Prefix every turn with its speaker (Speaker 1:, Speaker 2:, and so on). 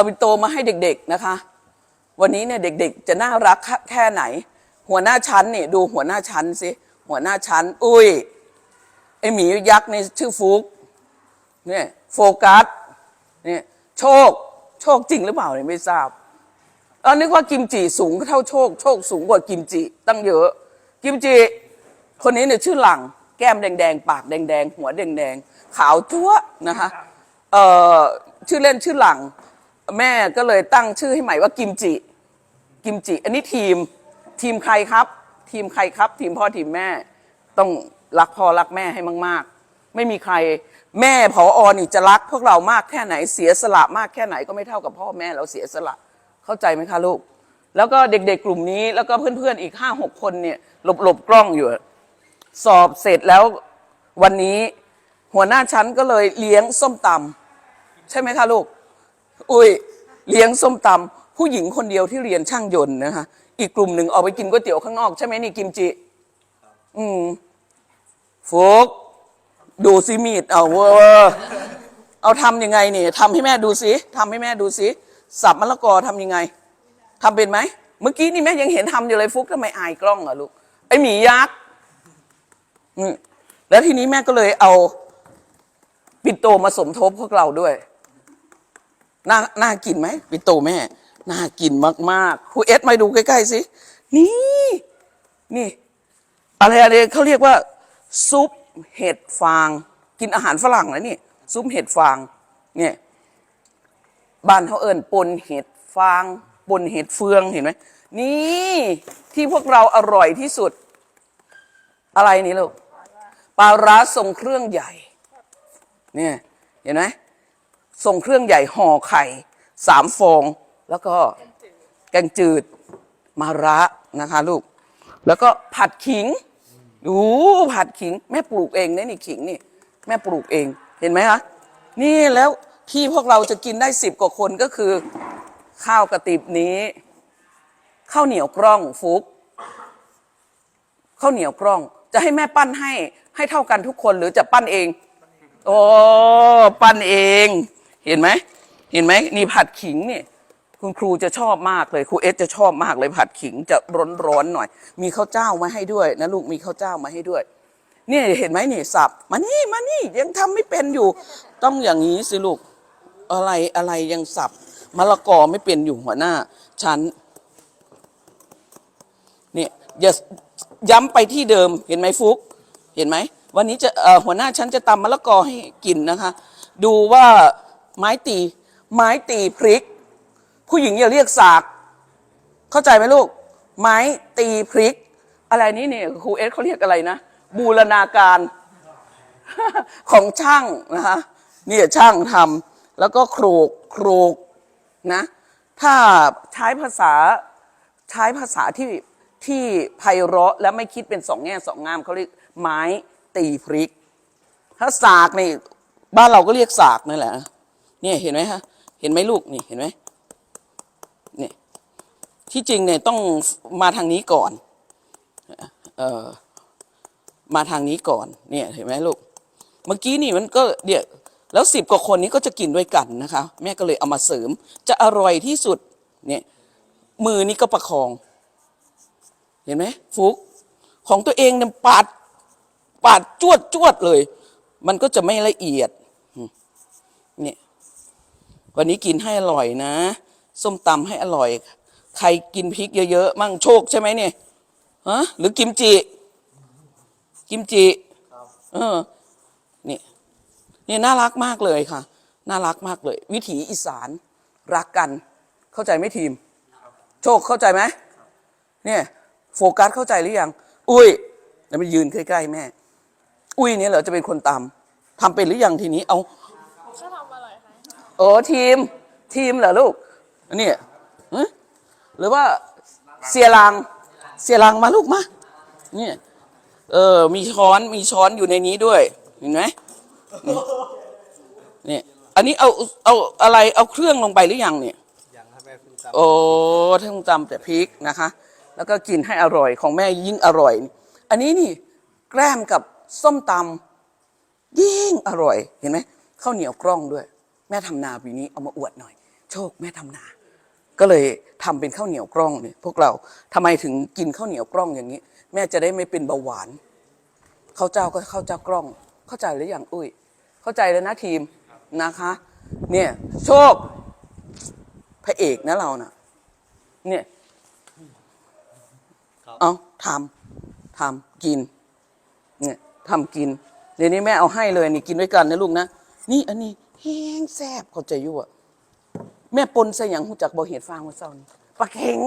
Speaker 1: เอาปินโตมาให้เด็กๆนะคะ วันนี้เนี่ยเด็กๆ จะน่ารักแค่ไหน หัวหน้าชั้นเนี่ยดูหัวหน้าชั้นสิหัวหน้าชั้น อุ้ยไอหมียักษ์ในชื่อฟุกเนี่ยโฟกัสเนี่ยโชคโชคจริงหรือเปล่าเนี่ยไม่ทราบเออนึกว่ากิมจิสูงเท่าโชค โชคสูงกว่ากิมจิ ตั้งเยอะ กิมจิ คนนี้เนี่ยชื่อหลัง แก้มแดงๆ ปากแดงๆ หัวแดงๆ ขาวจั๊วนะคะเอ่อชื่อเล่นชื่อหลัง แม่ก็เลยตั้งชื่อให้ใหม่ว่ากิมจิ กิมจิ อันนี้ทีมทีมใครครับ ทีมใครครับ ทีมพ่อทีมแม่ ต้องรักพ่อรักแม่ให้มาก ๆ ไม่มีใครแม่ผออนี่จะรักพวกเรามากแค่ไหนเสียสละมากแค่ไหนก็ไม่เท่ากับพ่อแม่เราเสียสละเข้าใจไหมคะลูก แล้วก็เด็กๆกลุ่มนี้ แล้วก็เพื่อนๆอีกห้าหกคนเนี่ยหลบๆกล้องอยู่ สอบเสร็จแล้ววันนี้หัวหน้าชั้นก็เลยเลี้ยงส้มตำใช่ไหมคะลูก อุ้ยเลี้ยงส้มตำผู้หญิงคนเดียวที่เรียนช่างยนต์นะคะอีกกลุ่มหนึ่งออกไปกินก๋วยเตี๋ยวข้างนอกใช่ไหมนี่กิมจิ อืมฟุกดูซิมีดเอาเวอร์เอาทำยังไงนี่ทำให้แม่ดูสิทำให้แม่ดูสิสับมะละกอทำยังไงทำเป็นไหมเมื่อกี้นี่แม่ยังเห็นทำอยู่เลยฟุกทำไมอายกล้องอะลูกไอหมียักษ์อืมแล้วทีนี้แม่ก็เลยเอาปิ่นโตมาสมทบพวกเราด้วย น่าน่ากินไหมปิ่โตแม่ น่ากินมากๆครูเอสมาดูใกล้ๆสินี่นี่ อะไรอะไรเขาเรียกว่า ซุปเห็ดฟาง กินอาหารฝรั่งนะนี่ ซุปเห็ดฟาง เนี่ยบ้านเขาเอิญปนเห็ดฟางปนเห็ดเฟืองเห็นไหมนี่ที่พวกเราอร่อยที่สุด อะไรนี่ลูกปลาร้าทรงเครื่องใหญ่ เนี่ย เห็นไหม ส่งเครื่องใหญ่ห่อไข่สามฟอง แล้วก็แกงจืดมาระนะคะ ลูก แล้วก็ผัดขิง ดูผัดขิง แม่ปลูกเองนะนี่ขิงนี่ แม่ปลูกเองเห็นไหมคะนี่แล้วที่พวกเราจะกินได้สิบกว่าคนก็คือ ข้าวกระติบนี้ ข้าวเหนียวกล้องฟุกข้าวเหนียวกล้อง จะให้แม่ปั้นให้ให้เท่ากันทุกคนหรือจะปั้นเอง โอ้ ปั้นเอง เห็นไหมเห็นไหมนี่ผัดขิงนี่คุณครูจะชอบมากเลยครูเอสจะชอบมากเลยผัดขิงจะร้อนๆหน่อย มีข้าวเจ้ามาให้ด้วยนะลูกมีข้าวเจ้ามาให้ด้วยนี่เห็นไหมนี่สับมานี่มานี่ยังทำไม่เป็นอยู่ ต้องอย่างนี้สิลูกอะไรอะไรยังสับมะละกอไม่เป็นอยู่หัวหน้าชั้นเนี่ยอย่าย้ำไปที่เดิมเห็นไหมฟุก เห็นไหมวันนี้จะหัวหน้าชั้นจะตำมะละกอให้กินนะคะ ดูว่า ไม้ตี ไม้ตีพริก ผู้หญิงอย่าเรียกสาก เข้าใจไหมลูก ไม้ตีพริก อะไรนี้เนี่ยครูเอสเขาเรียกอะไรนะ บูรณาการของช่างนะคะเนี่ยช่างทำแล้วก็โครกโครกนะถ้าใช้ภาษาใช้ภาษาที่ที่ไพเราะและไม่คิดเป็นสองแง่สองงามเขาเรียกไม้ตีพริก ถ้าสากนี่บ้านเราก็เรียกสากนั่นแหละ เนี่ยเห็นไหมฮะ เห็นไหมลูกนี่เห็นไหมเนี่ยที่จริงเนี่ยต้องมาทางนี้ก่อนเออมาทางนี้ก่อนเนี่ยเห็นไหมลูก เมื่อกี้นี่มันก็เดี๋ยวแล้วสิบกว่าคนนี้ก็จะกินด้วยกันนะคะ แม่ก็เลยเอามาเสริม จะอร่อยที่สุดเนี่ยมือนี่ก็ประคอง เห็นไหมฟุกของตัวเองเนี่ยปาดปาดจวดจวดเลย มันก็จะไม่ละเอียด วันนี้กินให้อร่อยนะ ส้มตำให้อร่อย ใครกินพริกเยอะๆ มั่งโชคใช่ไหมเนี่ยฮะหรือกิมจิ กิมจิเออนี่นี่น่ารักมากเลยค่ะ น่ารักมากเลย วิถีอีสานรักกัน เข้าใจไหมทีม โชคเข้าใจไหมเนี่ยโฟกัสเข้าใจหรือยัง อุ้ยแล้วไปยืนใกล้ๆแม่ อุ้ยเนี่ยเหรอจะเป็นคนตำทำเป็นหรือยังทีนี้เอา
Speaker 2: ถ้าทำอร่อยค่ะ
Speaker 1: โอ้ทีม ทีมเหรอลูกเนี่ยฮะหรือว่าเสียรังเสียรังมาลูกมาเนี่ยเออ มีช้อนมีช้อนอยู่ในนี้ด้วยเห็นไหมนี่เนี่ยอันนี้เอาเอาอะไรเอาเครื่องลงไปหรือยังเนี่ย
Speaker 3: ยังครับแม่เพิ่งจ
Speaker 1: โอ้ทั้งจำแต่พริกนะคะ แล้วก็กินให้อร่อยของแม่ยิ่งอร่อย อันนี้นี่แกล้มกับส้มตำยิ่งอร่อยเห็นไหมข้าวเหนียวกล้องด้วย แม่ทำนาปีนี้เอามาอวดหน่อย โชคแม่ทำนา ก็เลยทำเป็นข้าวเหนียวกล้องเนี่ยพวกเราทำไมถึงกินข้าวเหนียวกล้องอย่างนี้ แม่จะได้ไม่เป็นเบาหวานข้าวเจ้าก็ข้าวเจ้ากล้อง เข้าใจหรือยังอุ้ย เข้าใจแล้วนะทีมนะคะ เนี่ยโชคพระเอกนะเราน่ะ เนี่ยเอาทำทำกิน เนี่ยทำกินเดี๋ยวนี้แม่เอาให้เลยนี่กินด้วยกันนะลูกนะนี่อันนี้ แห้งแซ่บเข้าใจอยู่อะแม่ปนใส่หยังหูจักบ่เห็ดฟางมาเศร้านี่ปลาเข็ง